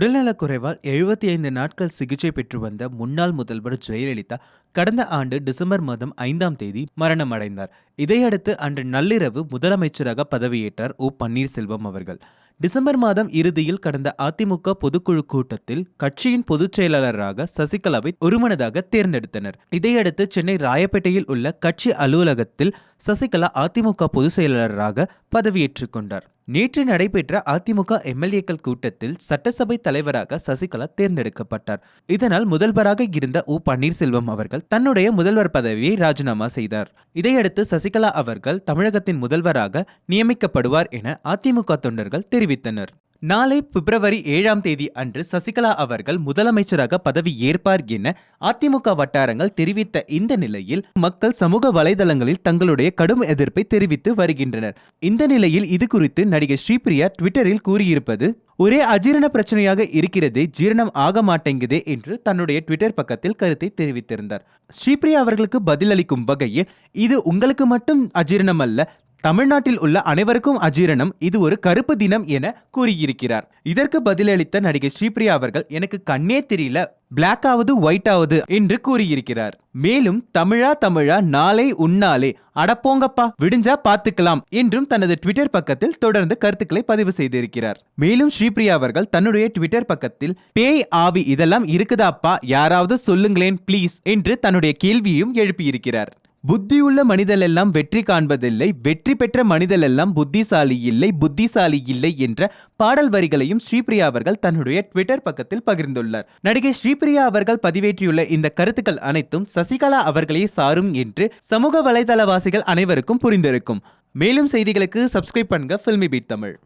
உடல்நலக்குறைவால் எழுபத்தி ஐந்து நாட்கள் சிகிச்சை பெற்று வந்த முன்னாள் முதல்வர் ஜெயலலிதா கடந்த ஆண்டு டிசம்பர் மாதம் ஐந்தாம் தேதி மரணமடைந்தார். இதையடுத்து அன்று நள்ளிரவு முதலமைச்சராக பதவியேற்றார் ஓ பன்னீர்செல்வம் அவர்கள். டிசம்பர் மாதம் இறுதியில் கடந்த அதிமுக பொதுக்குழு கூட்டத்தில் கட்சியின் பொதுச் செயலாளராக சசிகலாவை ஒருமனதாக தேர்ந்தெடுத்தனர். இதையடுத்து சென்னை ராயப்பேட்டையில் உள்ள கட்சி அலுவலகத்தில் சசிகலா அதிமுக பொதுச் செயலாளராக பதவியேற்றுக் கொண்டார். நேற்று நடைபெற்ற அதிமுக எம்எல்ஏக்கள் கூட்டத்தில் சட்டசபை தலைவராக சசிகலா தேர்ந்தெடுக்கப்பட்டார். இதனால் முதல்வராக இருந்த ஓ பன்னீர்செல்வம் அவர்கள் தன்னுடைய முதல்வர் பதவியை ராஜினாமா செய்தார். இதையடுத்து சசிகலா அவர்கள் தமிழகத்தின் முதல்வராக நியமிக்கப்படுவார் என அதிமுக தொண்டர்கள் தெரிவித்தனர். நாளை பிப்ரவரி ஏழாம் தேதி அன்று சசிகலா அவர்கள் முதலமைச்சராக பதவி ஏற்பார் என அதிமுக வட்டாரங்கள் தெரிவித்த இந்த நிலையில் மக்கள் சமூக வலைதளங்களில் தங்களுடைய கடும் எதிர்ப்பை தெரிவித்து வருகின்றனர். இந்த நிலையில் இது குறித்து நடிகை ஸ்ரீபிரியா ட்விட்டரில் கூறியிருப்பது ஒரே அஜீரண பிரச்சனையாக இருக்கிறதே ஜீரணம் ஆக மாட்டேங்குதே என்று தன்னுடைய ட்விட்டர் பக்கத்தில் கருத்தை தெரிவித்திருந்தார். ஸ்ரீபிரியா அவர்களுக்கு பதிலளிக்கும் வகையில் இது உங்களுக்கு மட்டும் அஜீரணம் அல்ல தமிழ்நாட்டில் உள்ள அனைவருக்கும் அஜீரணம். இது ஒரு கருப்பு தினம் என கூறியிருக்கிறார். இதற்கு பதிலளித்த நடிகை ஸ்ரீபிரியா அவர்கள் எனக்கு கண்ணே தெரியல. பிளாக் ஆவது ஒயிட் ஆவது என்று கூறியிருக்கிறார். மேலும் தமிழா தமிழா நாளை உன்னாலே அடப்போங்கப்பா விடிஞ்சா பாத்துக்கலாம் என்றும் தனது ட்விட்டர் பக்கத்தில் தொடர்ந்து கருத்துக்களை பதிவு செய்திருக்கிறார். மேலும் ஸ்ரீபிரியா அவர்கள் தன்னுடைய ட்விட்டர் பக்கத்தில் பேய் ஆவி இதெல்லாம் இருக்குதாப்பா. யாராவது சொல்லுங்களேன் ப்ளீஸ் என்று தன்னுடைய கேள்வியும் எழுப்பியிருக்கிறார். புத்தியுள்ள மனிதலெல்லாம் வெற்றி காண்பதில்லை வெற்றி பெற்ற மனிதலெல்லாம் புத்திசாலி இல்லை புத்திசாலி இல்லை என்ற பாடல் வரிகளையும் ஸ்ரீபிரியா அவர்கள் தன்னுடைய ட்விட்டர் பக்கத்தில் பகிர்ந்துள்ளார். நடிகை ஸ்ரீபிரியா அவர்கள் பதிவேற்றியுள்ள இந்த கருத்துக்கள் அனைத்தும் சசிகலா அவர்களே சாரும் என்று சமூக வலைதளவாசிகள் அனைவருக்கும் புரிந்திருக்கும். மேலும் செய்திகளுக்கு சப்ஸ்கிரைப் பண்ணுங்க ஃபில்மி பீட் தமிழ்.